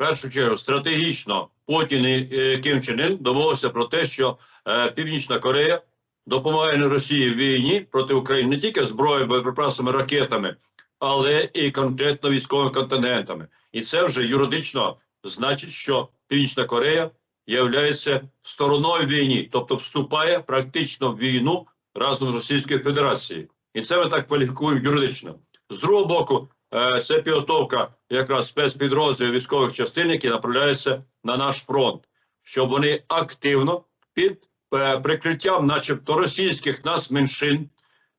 першу чергу стратегічно Путін і е, Ким Чен Ін домовилися про те, що е, Північна Корея допомагає Росії в війні проти України не тільки зброєю, боєприпасами, ракетами, але і конкретно військовими континентами. І це вже юридично значить, що Північна Корея є стороною війни, тобто вступає практично в війну разом з Російською Федерацією. І це ми так кваліфікуємо юридично. З другого боку, е, це підготовка якраз спецпідрозділів військових частин, які направляються на наш фронт, щоб вони активно під е, прикриттям, начебто російських нас меншин,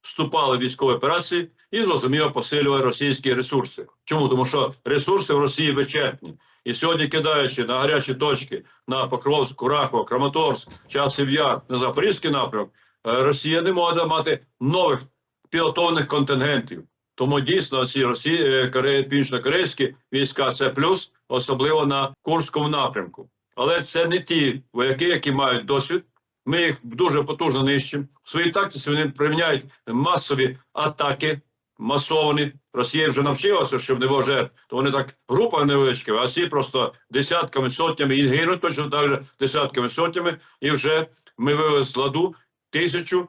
вступали в військові операції і зрозуміло посилювали російські ресурси. Чому? Тому що ресурси в Росії вичерпні. І сьогодні, кидаючи на гарячі точки на Покровськ, Курахово, Краматорськ, Часів на Запорізький напрямок, е, Росія не може мати нових підготовлених контингентів. Тому дійсно ці Росії, е, Кореї, північно-корейські війська це плюс, особливо на Курському напрямку. Але це не ті вояки, які мають досвід. Ми їх дуже потужно нищимо. В своїй тактиці вони приміняють масові атаки, масовані. Росія вже навчилася, щоб не було жертв, то вони так групами невеличкими, а ці просто десятками, сотнями і гинуть точно так же десятками, сотнями. І вже ми вивели з ладу тисячу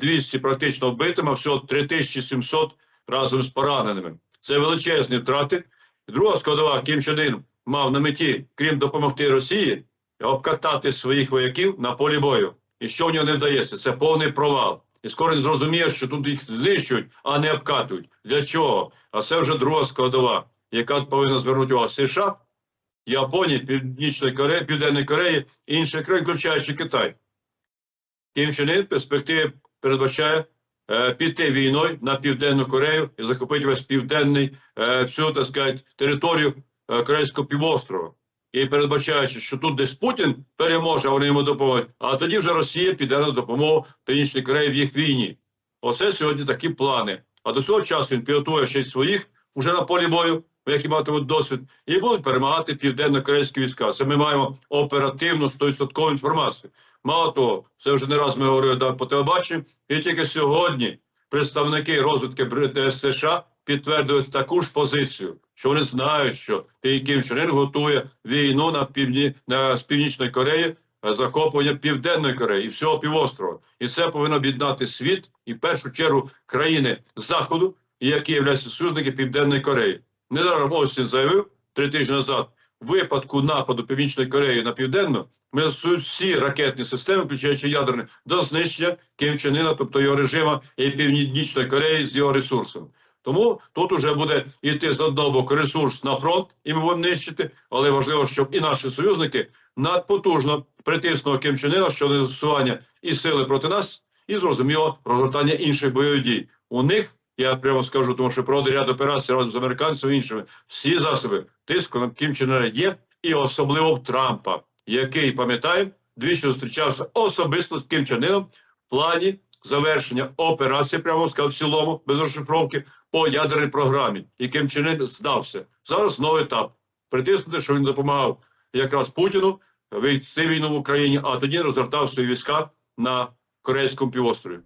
200 практично вбитими, а всього 3700 разом з пораненими. Це величезні втрати. Друга складова Кім Чен Ін мав на меті, крім допомогти Росії, обкатати своїх вояків на полі бою. І що в нього не вдається? Це повний провал. І скоро він зрозуміє, що тут їх знищують, а не обкатують. Для чого? А це вже друга складова, яка повинна звернути увагу США, Японії, Північної Кореї, Південної Кореї, інші країни, включаючи Китай. Ким Чен Ін в перспективі передбачає е, піти війною на Південну Корею і захопити весь південний е, всю так сказати, територію е, Корейського півострова. І передбачаючи, що тут десь Путін переможе, а вони йому допоможуть, а тоді вже Росія піде на допомогу Північній Кореї в їх війні. Оце сьогодні такі плани. А до цього часу він підготує ще й своїх уже на полі бою, які матимуть досвід, і будуть перемагати південно-корейські війська. Це ми маємо оперативну 100% інформацію. Мало того, це вже не раз ми говорили да, по телебаченню, і тільки сьогодні представники розвитки США підтвердують таку ж позицію, що вони знають, що Ким Чен Ін готує війну на півдні на з північної Кореї, е, захоплення Південної Кореї і всього півострова. І це повинно об'єднати світ і в першу чергу країни Заходу, які являються союзники Південної Кореї. Недаром Остін заявив три тижні назад. В випадку нападу Північної Кореї на південну ми всі ракетні системи, включаючи ядерні, до знищення Ким тобто його режиму і Північної Кореї з його ресурсами. Тому тут уже буде йти з одного боку ресурс на фронт, і ми будемо нищити, але важливо, щоб і наші союзники надпотужно притиснули Ким щодо застосування і сили проти нас, і зрозуміло розгортання інших бойових дій. У них я прямо скажу, тому що проводить ряд операцій разом з американцями і іншими. Всі засоби тиску на Кім Чен є, і особливо в Трампа, який пам'ятаємо, двічі зустрічався особисто з Ким Чен Іном в плані завершення операції, прямо сказав, в цілому без розшифровки по ядерній програмі. І Ким Чен Ын здався. Зараз новий етап. Притиснути, що він допомагав якраз Путіну війти війну в Україні, а тоді розгортав свої війська на Корейському півострові.